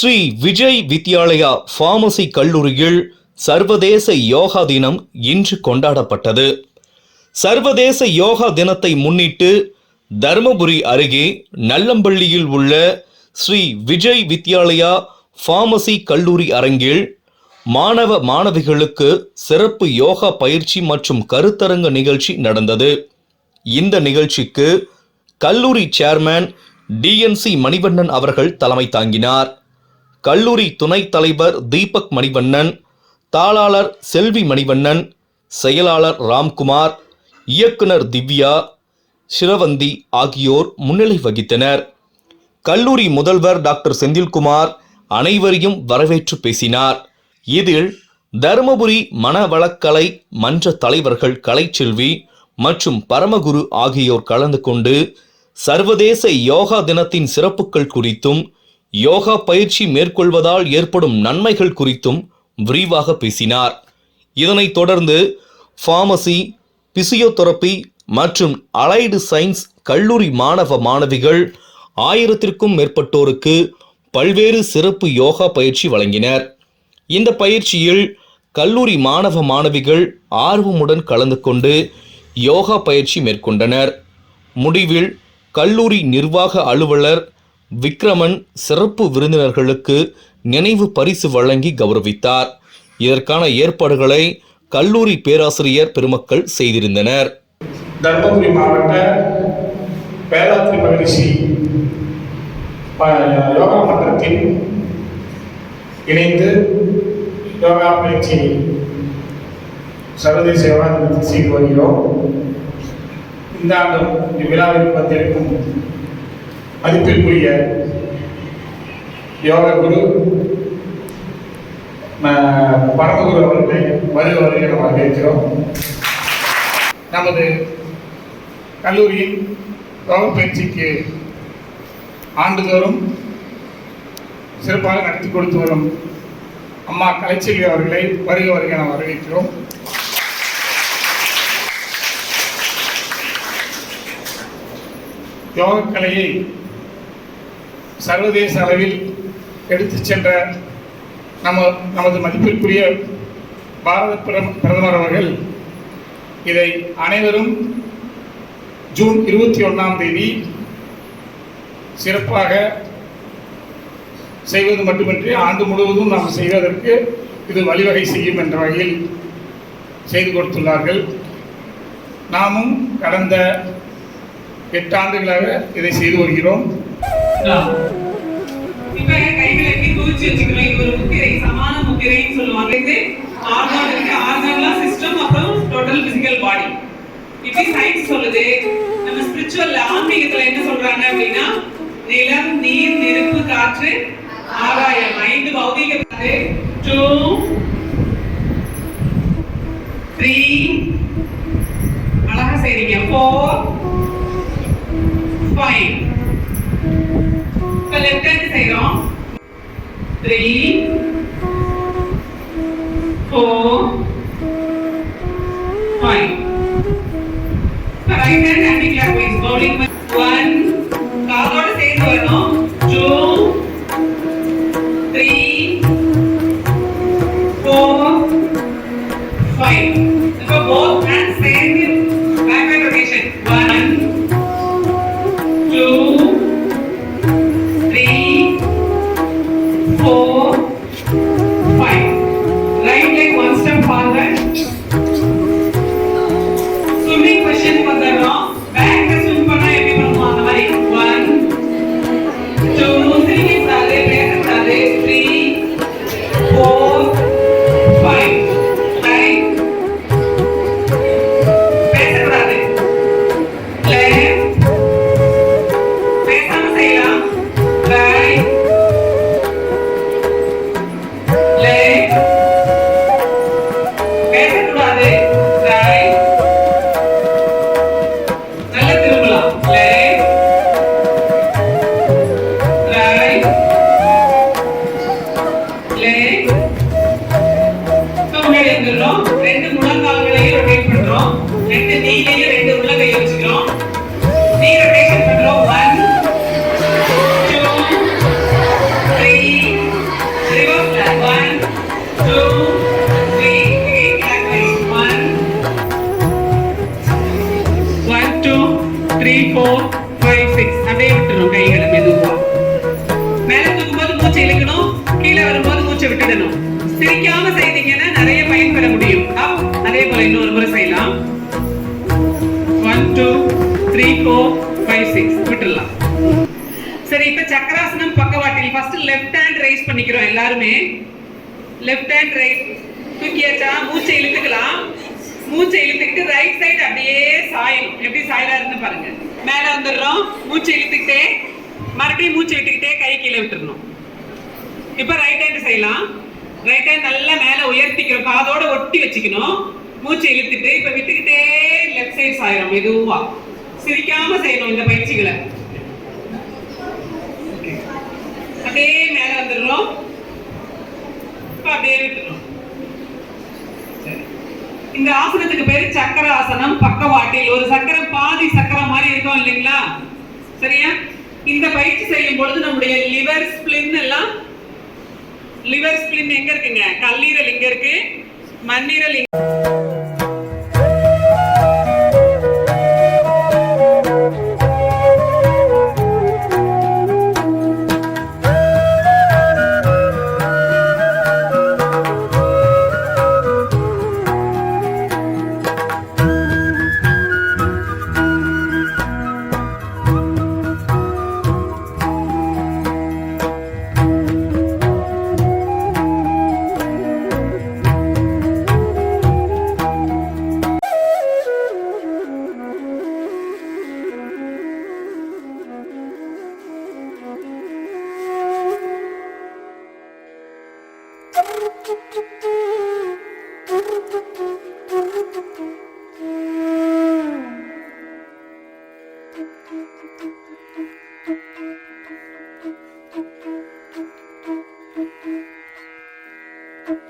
Sri Vijay Vidyalaya pharmacy கல்லூரியில் சர்வதேச யோகா தினம் இன்று கொண்டாடப்பட்டது. சர்வதேச யோகா தினத்தை முன்னிட்டு தருமபுரி அருகே நல்லம்பள்ளியில் உள்ள ஸ்ரீ விஜய் வித்யாலயா ஃபார்மசி கல்லூரி அரங்கில் மாணவ மாணவிகளுக்கு சிறப்பு யோகா பயிற்சி மற்றும் கருத்தரங்க நிகழ்ச்சி நடந்தது. இந்த நிகழ்ச்சிக்கு கல்லூரி சேர்மேன் டிஎன்சி மணிவண்ணன் அவர்கள் தலைமை தாங்கினார். கல்லூரி துணைத் தலைவர் தீபக் மணிவண்ணன் தாளாளர் செல்வி மணிவண்ணன் செயலாளர் ராம்குமார் இயக்குனர் திவ்யா சிரவந்தி ஆகியோர் முன்னிலை வகித்தனர். கல்லூரி முதல்வர் டாக்டர் செந்தில்குமார் அனைவரையும் வரவேற்று பேசினார். இதில் தருமபுரி மனவளக்கலை மன்ற தலைவர்கள் கலைச்செல்வி மற்றும் பரமகுரு ஆகியோர் கலந்து கொண்டு சர்வதேச யோகா தினத்தின் சிறப்புகள் குறித்தும் யோகா பயிற்சி மேற்கொள்வதால் ஏற்படும் நன்மைகள் குறித்தும் விரிவாக பேசினார். இதனைத் தொடர்ந்து ஃபார்மசி பிசியோதெரபி மற்றும் அலைடு சயின்ஸ் கல்லூரி மாணவ மாணவிகள் ஆயிரத்திற்கும் மேற்பட்டோருக்கு பல்வேறு சிறப்பு யோகா பயிற்சி வழங்கினர். இந்த பயிற்சியில் கல்லூரி மாணவ மாணவிகள் ஆர்வமுடன் கலந்து கொண்டு யோகா பயிற்சி மேற்கொண்டனர். முடிவில் கல்லூரி நிர்வாக அலுவலர் விக்ரமன் சிறப்பு விருந்தினர்களுக்கு நினைவு பரிசு வழங்கி கௌரவித்தார். இதற்கான ஏற்பாடுகளை கல்லூரி பேராசிரியர் பெருமக்கள் செய்திருந்தனர். தர்மபுரி மாவட்ட பேராத்திரி மகரிஷி யோகா மன்றத்தில் இணைந்து யோகா பயிற்சி சர்வதேச யோகா தினத்தை செய்து வருகிறோம். இந்த ஆண்டும் இவ்விழாவில் பங்கேற்கும் மதிப்பிற்குரிய யோக குரு பரமகுரு அவர்களை வருக வருகை நாம் வரவேற்கிறோம். நமது கல்லூரியின் யோக பயிற்சிக்கு ஆண்டுதோறும் சிறப்பாக நடத்தி கொடுத்து வரும் அம்மா கலைச்செல்வி அவர்களை வருக வருகை நாம் வரவேற்கிறோம். யோகக்கலையை சர்வதேச அளவில் எடுத்து சென்ற நம்ம நமது மதிப்பிற்குரிய பாரத பிரதமர் அவர்கள் இதை அனைவரும் ஜூன் இருபத்தி ஒன்றாம் தேதி சிறப்பாக செய்வது மட்டுமின்றி ஆண்டு முழுவதும் நாம் செய்வதற்கு இது வழிவகை செய்யும் என்ற வகையில் செய்து கொடுத்துள்ளார்கள். நாமும் கடந்த எட்டு ஆண்டுகளாக இதை செய்து வருகிறோம். இப்ப கைகளை எப்படி குவிச்சு வச்சுக்கணும். இது ஒரு முத்திரை சமான முத்திரைன்னு சொல்லுவாங்க. இது ஆர்கான் இருக்கு. ஆர்கான்லாம் சிஸ்டம் அப்புறம் டோட்டல் பிசிக்கல் பாடி இப்படி சயின்ஸ் சொல்லுது. நம்ம ஸ்பிரிச்சுவல் ஆன்மீகத்துல என்ன சொல்றாங்க அப்படின்னா நிலம் நீர் நெருப்பு காற்று ஆகாயம். ஐந்து பௌதிக டூ த்ரீ அழகா செய்றீங்க ஃபோர் ஃபைவ் இப்போ லெஃப்ட் ஹேண்ட் செய்றோம் three four five right hand anticlockwise bowling one காலோட சேர்ந்து வரணும் டூ த்ரீ ரெண்டு நீ ரொட்டேஷன் பண்றோம் one two three reverse one two three backwards one one two three four five six அப்படியே விட்டுரும் கைகளை மெதுவா மேல தூக்கும்போது மூச்சு விட்டுடணும் சிரிக்காம செய்தீங்கன்னா நிறைய பயன்பெற முடியும் அதே போல இன்னொரு முறை செய்யலாம் two three four five six விட்டுடலாம். சரி இப்ப சக்கராசனம் பக்கவாட்டில் ஃபர்ஸ்ட் லெஃப்ட் ஹேண்ட் ரைஸ் பண்ணிக்கிறோம் எல்லாருமே. லெஃப்ட் ஹேண்ட் ரைஸ் தூக்கியாச்சா? மூச்சை இழுத்துக்கலாம். மூச்சை இழுத்துக்கிட்டு ரைட் சைடு அப்படியே சாயணும் எப்படி சாயறாருன்னு பாருங்க. மேல வந்துடுறோம். மூச்சை இழுத்துக்கிட்டே மறுபடியும் மூச்சை விட்டுக்கிட்டே கை கீழே விட்டுறணும். இப்ப ரைட் ஹேண்ட் செய்யலாம். ரைட் ஹேண்ட் நல்லா மேல உயர்த்திக்கிறோம். காதோட ஒட்டி வச்சுக்கணும். மூச்சை இழுத்துட்டு இப்ப விட்டுக்கிட்டே லெஃப்ட் ஆயிரும் மெதுவா. சிரிக்காம செய்யணும் இந்த பயிற்சிகளை. அப்படியே மேல வந்துடுறோம். அப்படியே விட்டுறோம். இந்த ஆசனத்துக்கு பேரு சக்கர ஆசனம் பக்கவாட்டில் ஒரு சக்கரம் பாதி சக்கரம் மாதிரி இருக்கும் இல்லைங்களா? சரியா? இந்த பயிற்சி செய்யும் பொழுது நம்முடைய லிவர் ஸ்பிளின் எல்லாம் லிவர் ஸ்பிளின் எங்க இருக்குங்க? கல்லீரல் இங்க இருக்கு. மண்ணீரல் இங்க Thank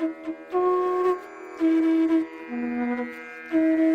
you.